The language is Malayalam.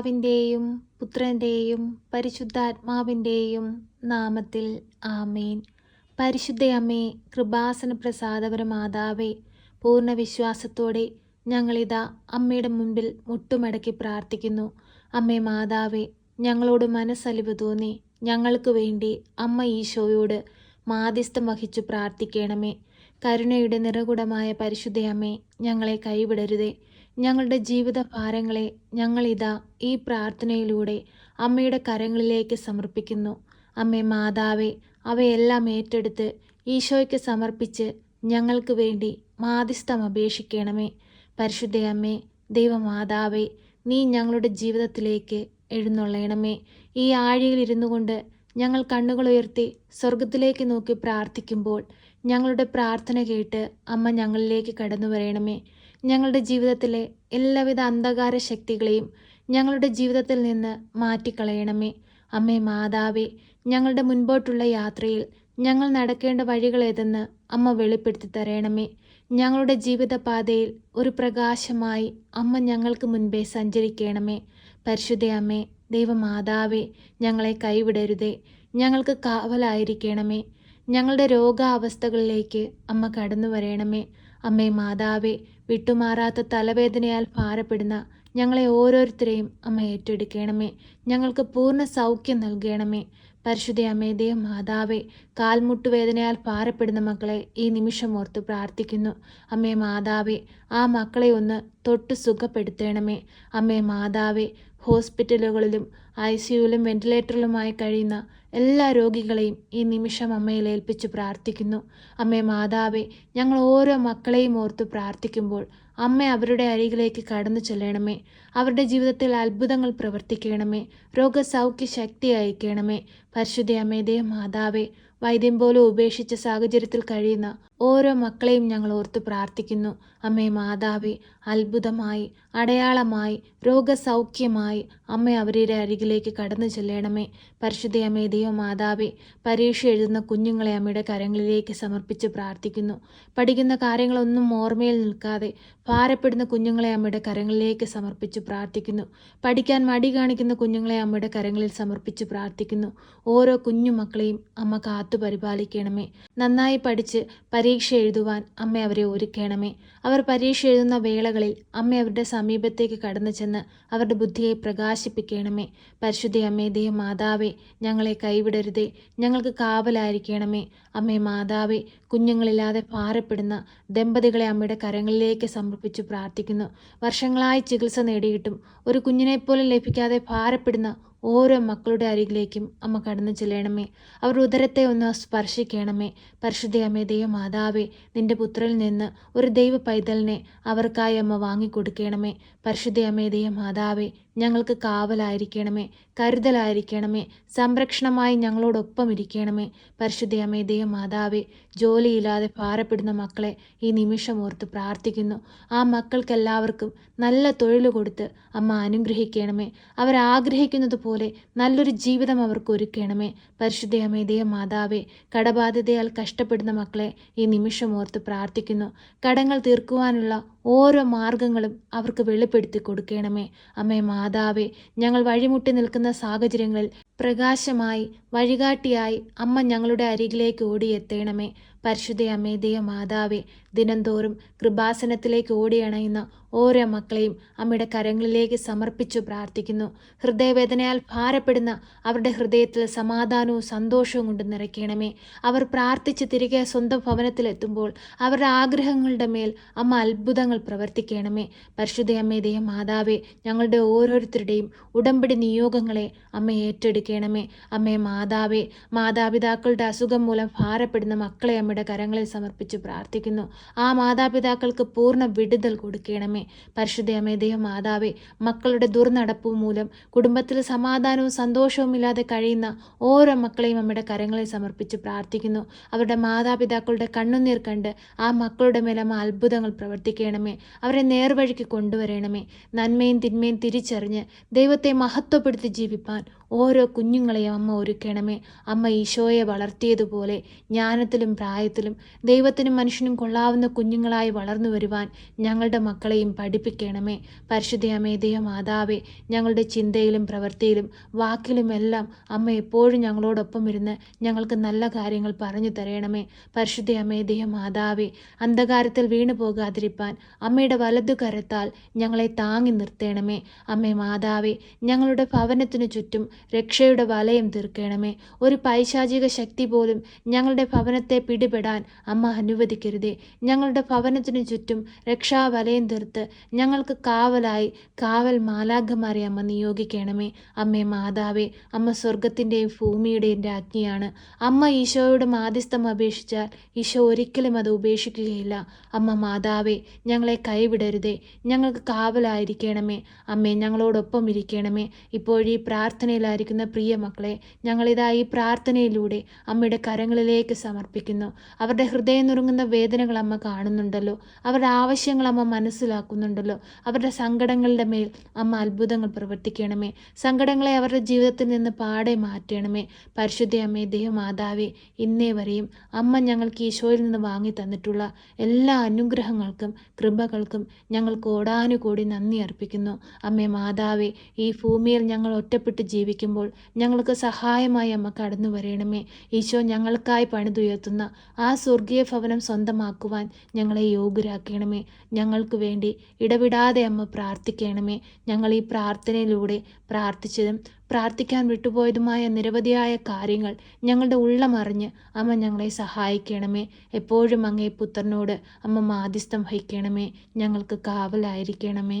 പിതാവിന്റെയും പുത്രന്റെയും പരിശുദ്ധാത്മാവിന്റെയും നാമത്തിൽ ആമേൻ. പരിശുദ്ധയമ്മേ കൃപാസന പ്രസാദപര മാതാവേ പൂർണ വിശ്വാസത്തോടെ ഞങ്ങളിതാ അമ്മയുടെ മുൻപിൽ മുട്ടുമടക്കി പ്രാർത്ഥിക്കുന്നു. അമ്മേ മാതാവേ ഞങ്ങളോട് മനസ്സലിവ് തോന്നി. ഞങ്ങൾക്ക് വേണ്ടി അമ്മ ഈശോയോട് മാധ്യസ്ഥം വഹിച്ചു പ്രാർത്ഥിക്കണമേ. കരുണയുടെ നിറകുടമായ പരിശുദ്ധയമ്മേ ഞങ്ങളെ കൈവിടരുതേ. ഞങ്ങളുടെ ജീവിത ഭാരങ്ങളെ ഞങ്ങളിതാ ഈ പ്രാർത്ഥനയിലൂടെ അമ്മയുടെ കരങ്ങളിലേക്ക് സമർപ്പിക്കുന്നു. അമ്മേ മാതാവേ അവയെല്ലാം ഏറ്റെടുത്ത് ഈശോയ്ക്ക് സമർപ്പിച്ച് ഞങ്ങൾക്ക് വേണ്ടി മാധ്യസ്ഥം അപേക്ഷിക്കണമേ. പരിശുദ്ധയമ്മേ ദൈവമാതാവേ നീ ഞങ്ങളുടെ ജീവിതത്തിലേക്ക് എഴുന്നള്ളയണമേ ഈ ആഴിയിൽ ഇരുന്നു കൊണ്ട് ഞങ്ങൾ കണ്ണുകൾ ഉയർത്തി സ്വർഗത്തിലേക്ക് നോക്കി പ്രാർത്ഥിക്കുമ്പോൾ ഞങ്ങളുടെ പ്രാർത്ഥന കേട്ട് അമ്മ ഞങ്ങളിലേക്ക് കടന്നു വരണമേ ഞങ്ങളുടെ ജീവിതത്തിലെ എല്ലാവിധ അന്ധകാര ശക്തികളെയും ഞങ്ങളുടെ ജീവിതത്തിൽ നിന്ന് മാറ്റിക്കളയണമേ. അമ്മേ മാതാവേ ഞങ്ങളുടെ മുൻപോട്ടുള്ള യാത്രയിൽ ഞങ്ങൾ നടക്കേണ്ട വഴികൾ ഏതെന്ന് അമ്മ വെളിപ്പെടുത്തി തരണമേ. ഞങ്ങളുടെ ജീവിതപാതയിൽ ഒരു പ്രകാശമായി അമ്മ ഞങ്ങൾക്ക് മുൻപേ സഞ്ചരിക്കണമേ. പരിശുദ്ധ അമ്മേ ദൈവമാതാവേ ഞങ്ങളെ കൈവിടരുതേ. ഞങ്ങൾക്ക് കാവലായിരിക്കണമേ. ഞങ്ങളുടെ രോഗാവസ്ഥകളിലേക്ക് അമ്മ കടന്നു വരണമേ അമ്മേ മാതാവേ വിട്ടുമാറാത്ത തലവേദനയാൽ ഭാരപ്പെടുന്ന ഞങ്ങളെ ഓരോരുത്തരെയും അമ്മ ഏറ്റെടുക്കണമേ. ഞങ്ങൾക്ക് പൂർണ സൗഖ്യം നൽകണമേ. പരിശുദ്ധ ദേവ മാതാവേ കാൽമുട്ടുവേദനയാൽ പാറപ്പെടുന്ന മക്കളെ ഈ നിമിഷം ഓർത്ത് പ്രാർത്ഥിക്കുന്നു. അമ്മേ മാതാവേ ആ മക്കളെ ഒന്ന് തൊട്ട് സുഖപ്പെടുത്തേണമേ. അമ്മേ മാതാവേ ഹോസ്പിറ്റലുകളിലും ഐ സിയുലും വെന്റിലേറ്ററിലുമായി കഴിയുന്ന എല്ലാ രോഗികളെയും ഈ നിമിഷം അമ്മയിൽ ഏൽപ്പിച്ച് പ്രാർത്ഥിക്കുന്നു. അമ്മേ മാതാവേ ഞങ്ങൾ ഓരോ മക്കളെയും ഓർത്ത് പ്രാർത്ഥിക്കുമ്പോൾ അമ്മ അവരുടെ അരികിലേക്ക് കടന്നു ചെല്ലണമേ. അവരുടെ ജീവിതത്തിൽ അത്ഭുതങ്ങൾ പ്രവർത്തിക്കണമേ. രോഗസൗഖ്യ ശക്തി അയക്കണമേ. പരിശുദ്ധ അമ്മേതേ മാതാവേ വൈദ്യം പോലും ഉപേക്ഷിച്ച സാഹചര്യത്തിൽ കഴിയുന്ന ഓരോ മക്കളെയും ഞങ്ങൾ ഓർത്ത് പ്രാർത്ഥിക്കുന്നു. അമ്മേ മാതാവി അത്ഭുതമായി അടയാളമായി രോഗസൗഖ്യമായി അമ്മ അവരുടെ അരികിലേക്ക് കടന്നു ചെല്ലണമേ. പരിശുദ്ധ അമ്മേ ദൈവ മാതാവി പരീക്ഷ എഴുതുന്ന കുഞ്ഞുങ്ങളെ അമ്മയുടെ കരങ്ങളിലേക്ക് സമർപ്പിച്ച് പ്രാർത്ഥിക്കുന്നു. പഠിക്കുന്ന കാര്യങ്ങളൊന്നും ഓർമ്മയിൽ നിൽക്കാതെ ഭാരപ്പെടുന്ന കുഞ്ഞുങ്ങളെ അമ്മയുടെ കരങ്ങളിലേക്ക് സമർപ്പിച്ച് പ്രാർത്ഥിക്കുന്നു. പഠിക്കാൻ മടി കാണിക്കുന്ന കുഞ്ഞുങ്ങളെ അമ്മയുടെ കരങ്ങളിൽ സമർപ്പിച്ച് പ്രാർത്ഥിക്കുന്നു. ഓരോ കുഞ്ഞു മക്കളെയും അമ്മ കാത്തു പരിപാലിക്കണമേ. നന്നായി പഠിച്ച് പരീക്ഷ എഴുതുവാൻ അമ്മ അവരെ ഒരുക്കണമേ. അവർ പരീക്ഷ എഴുതുന്ന വേളകളിൽ അമ്മ അവരുടെ സമീപത്തേക്ക് കടന്നു ചെന്ന് അവരുടെ ബുദ്ധിയെ പ്രകാശിപ്പിക്കണമേ. പരിശുദ്ധ അമ്മേ ദേ മാതാവേ ഞങ്ങളെ കൈവിടരുതേ. ഞങ്ങൾക്ക് കാവലായിരിക്കണമേ. അമ്മേ മാതാവേ കുഞ്ഞുങ്ങളില്ലാതെ ഭാരപ്പെടുന്ന ദമ്പതികളെ അമ്മയുടെ കരങ്ങളിലേക്ക് സമർപ്പിച്ചു പ്രാർത്ഥിക്കുന്നു. വർഷങ്ങളായി ചികിത്സ നേടിയിട്ടും ഒരു കുഞ്ഞിനെപ്പോലും ലഭിക്കാതെ ഭാരപ്പെടുന്ന ഓരോ മക്കളുടെ അരികിലേക്കും അമ്മ കടന്നു ചെല്ലണമേ. അവർ ഉദരത്തെ ഒന്ന് സ്പർശിക്കണമേ. പരിശുദ്ധയമ്മേ ദൈവമാതാവേ ദൈവ മാതാവേ നിന്റെ പുത്രനിൽ നിന്ന് ഒരു ദൈവ പൈതലിനെ അവർക്കായി അമ്മ വാങ്ങിക്കൊടുക്കണമേ. പരിശുദ്ധയമ്മേ ദൈവമാതാവേ ദൈവ മാതാവേ ഞങ്ങൾക്ക് കാവലായിരിക്കണമേ കരുതലായിരിക്കണമേ സംരക്ഷണമായി ഞങ്ങളോടൊപ്പം ഇരിക്കണമേ. പരിശുദ്ധയമ്മേ ദൈവ മാതാവേ ജോലിയില്ലാതെ ഭാരപ്പെടുന്ന മക്കളെ ഈ നിമിഷം ഓർത്ത് പ്രാർത്ഥിക്കുന്നു. ആ മക്കൾക്കെല്ലാവർക്കും നല്ല തൊഴിൽ കൊടുത്ത് അമ്മ അനുഗ്രഹിക്കണമേ. അവരാഗ്രഹിക്കുന്നത് പോലെ നല്ലൊരു ജീവിതം അവർക്ക് ഒരുക്കണമേ. പരിശുദ്ധ അമ്മേ ദൈവ മാതാവേ കടബാധ്യതയാൽ കഷ്ടപ്പെടുന്ന മക്കളെ ഈ നിമിഷം ഓർത്ത് പ്രാർത്ഥിക്കുന്നു. കടങ്ങൾ തീർക്കുവാനുള്ള ഓരോ മാർഗങ്ങളും അവർക്ക് വെളിപ്പെടുത്തി കൊടുക്കണമേ. അമ്മേ മാതാവേ ഞങ്ങൾ വഴിമുട്ടി നിൽക്കുന്ന സാഹചര്യങ്ങളിൽ പ്രകാശമായി വഴികാട്ടിയായി അമ്മ ഞങ്ങളുടെ അരികിലേക്ക് ഓടിയെത്തേണമേ. പരിശുദ്ധ അമേദയ മാതാവേ ദിനംതോറും കൃപാസനത്തിലേക്ക് ഓടിയണയുന്ന ഓരോ മക്കളെയും അമ്മയുടെ കരങ്ങളിലേക്ക് സമർപ്പിച്ചു പ്രാർത്ഥിക്കുന്നു. ഹൃദയവേദനയാൽ ഭാരപ്പെടുന്ന അവരുടെ ഹൃദയത്തിൽ സമാധാനവും സന്തോഷവും കൊണ്ട് നിറയ്ക്കണമേ. അവർ പ്രാർത്ഥിച്ച് തിരികെ സ്വന്തം ഭവനത്തിലെത്തുമ്പോൾ അവരുടെ ആഗ്രഹങ്ങളുടെ മേൽ അമ്മ അത്ഭുതങ്ങൾ പ്രവർത്തിക്കണമേ. പരിശുദ്ധ അമ്മേ മാതാവേ ഞങ്ങളുടെ ഓരോരുത്തരുടെയും ഉടമ്പടി നിയോഗങ്ങളെ അമ്മ ഏറ്റെടുക്കണമേ. അമ്മേ മാതാവേ മാതാപിതാക്കളുടെ അസുഖം മൂലം ഭാരപ്പെടുന്ന മക്കളെ അമ്മയുടെ കരങ്ങളിൽ സമർപ്പിച്ച് പ്രാർത്ഥിക്കുന്നു. ആ മാതാപിതാക്കൾക്ക് പൂർണ വിടുതൽ കൊടുക്കണമേ. പരിശുദ്ധ പരിശുദ്ധയമേ ദൈവ മാതാവേ മക്കളുടെ ദുർനടപ്പ് മൂലം കുടുംബത്തിൽ സമാധാനവും സന്തോഷവും ഇല്ലാതെ കഴിയുന്ന ഓരോ മക്കളെയും അമ്മയുടെ കരങ്ങളിൽ സമർപ്പിച്ച് പ്രാർത്ഥിക്കുന്നു. അവരുടെ മാതാപിതാക്കളുടെ കണ്ണുനീർ കണ്ട് ആ മക്കളുടെ അമ്മ അത്ഭുതങ്ങൾ പ്രവർത്തിക്കണമേ. അവരെ നേർവഴിക്ക് കൊണ്ടുവരണമേ. നന്മയും തിന്മയും തിരിച്ചറിഞ്ഞ് ദൈവത്തെ മഹത്വപ്പെടുത്തി ജീവിപ്പാൻ ഓരോ കുഞ്ഞുങ്ങളെയും അമ്മ ഒരുക്കണമേ. അമ്മ ഈശോയെ വളർത്തിയതുപോലെ ജ്ഞാനത്തിലും പ്രായത്തിലും ദൈവത്തിനും മനുഷ്യനും കൊള്ളാവുന്ന കുഞ്ഞുങ്ങളായി വളർന്നു വരുവാൻ ഞങ്ങളുടെ മക്കളെയും പഠിപ്പിക്കണമേ. പരിശുദ്ധയമേ ദൈവമാതാവേ ഞങ്ങളുടെ ചിന്തയിലും പ്രവൃത്തിയിലും വാക്കിലുമെല്ലാം അമ്മ എപ്പോഴും ഞങ്ങളോടൊപ്പം ഇരുന്ന് ഞങ്ങൾക്ക് നല്ല കാര്യങ്ങൾ പറഞ്ഞു തരണമേ. പരിശുദ്ധയമേ ദൈവമാതാവേ അന്ധകാരത്തിൽ വീണു പോകാതിരിപ്പാൻ അമ്മയുടെ വലതു കരത്താൽ ഞങ്ങളെ താങ്ങി നിർത്തേണമേ. അമ്മേ മാതാവേ ഞങ്ങളുടെ ഭവനത്തിനു ചുറ്റും രക്ഷയുടെ വലയം തീർക്കണമേ. ഒരു പൈശാചിക ശക്തി പോലും ഞങ്ങളുടെ ഭവനത്തെ പിടിപെടാൻ അമ്മ അനുവദിക്കരുതേ. ഞങ്ങളുടെ ഭവനത്തിനു ചുറ്റും രക്ഷാവലയം തീർത്ത് ഞങ്ങൾക്ക് കാവലായി കാവൽ മാലാഖമാരെ അമ്മ നിയോഗിക്കണമേ. അമ്മേ മാതാവേ അമ്മ സ്വർഗത്തിന്റെയും ഭൂമിയുടെയും രാജ്ഞിയാണ്. അമ്മ ഈശോയുടെ മാധ്യസ്ഥം അപേക്ഷിച്ചാൽ ഈശോ ഒരിക്കലും അത് ഉപേക്ഷിക്കുകയില്ല. അമ്മ മാതാവേ ഞങ്ങളെ കൈവിടരുതേ. ഞങ്ങൾക്ക് കാവലായിരിക്കണമേ. അമ്മേ ഞങ്ങളോടൊപ്പം ഇരിക്കണമേ. ഇപ്പോഴീ പ്രാർത്ഥനയിലായിരിക്കുന്ന പ്രിയ മക്കളെ ഞങ്ങളിതാ ഈ പ്രാർത്ഥനയിലൂടെ അമ്മയുടെ കരങ്ങളിലേക്ക് സമർപ്പിക്കുന്നു. അവരുടെ ഹൃദയം നുറുങ്ങുന്ന വേദനകൾ അമ്മ കാണുന്നുണ്ടല്ലോ. അവരുടെ ആവശ്യങ്ങൾ അമ്മ മനസ്സിലാക്കുന്നുണ്ടല്ലോ. അവരുടെ സങ്കടങ്ങളുടെ മേൽ അമ്മ അത്ഭുതങ്ങൾ പ്രവർത്തിക്കണമേ. സങ്കടങ്ങളെ അവരുടെ ജീവിതത്തിൽ നിന്ന് പാടെ മാറ്റണമേ. പരിശുദ്ധ അമ്മേ ദേവമാതാവേ ഇന്നേ വരെയും അമ്മ ഞങ്ങൾക്ക് ഈശോയിൽ നിന്ന് വാങ്ങി തന്നിട്ടുള്ള എല്ലാ അനുഗ്രഹങ്ങൾക്കും കൃപകൾക്കും ഞങ്ങൾ കോടാനുകൂടി നന്ദി അർപ്പിക്കുന്നു. അമ്മേ മാതാവേ ഈ ഭൂമിയിൽ ഞങ്ങൾ ഒറ്റപ്പെട്ട് ജീവിക്കുമ്പോൾ ഞങ്ങൾക്ക് സഹായമായി അമ്മ കടന്നു വരണമേ. ഈശോ ഞങ്ങൾക്കായി പണിതുയർത്തുന്ന ആ സ്വർഗീയ ഭവനം സ്വന്തമാക്കുവാൻ ഞങ്ങളെ യോഗ്യരാക്കണമേ. ഞങ്ങൾക്ക് വേണ്ടി ഇടവിടാതെ അമ്മ പ്രാർത്ഥിക്കണമേ. ഞങ്ങൾ ഈ പ്രാർത്ഥനയിലൂടെ പ്രാർത്ഥിച്ചതും പ്രാർത്ഥിക്കാൻ വിട്ടുപോയതുമായ നിരവധിയായ കാര്യങ്ങൾ ഞങ്ങളുടെ ഉള്ളമറിഞ്ഞ് അമ്മ ഞങ്ങളെ സഹായിക്കണമേ. എപ്പോഴും അങ്ങേ പുത്രനോട് അമ്മ മാധ്യസ്ഥം വഹിക്കണമേ. ഞങ്ങൾക്ക് കാവലായിരിക്കണമേ.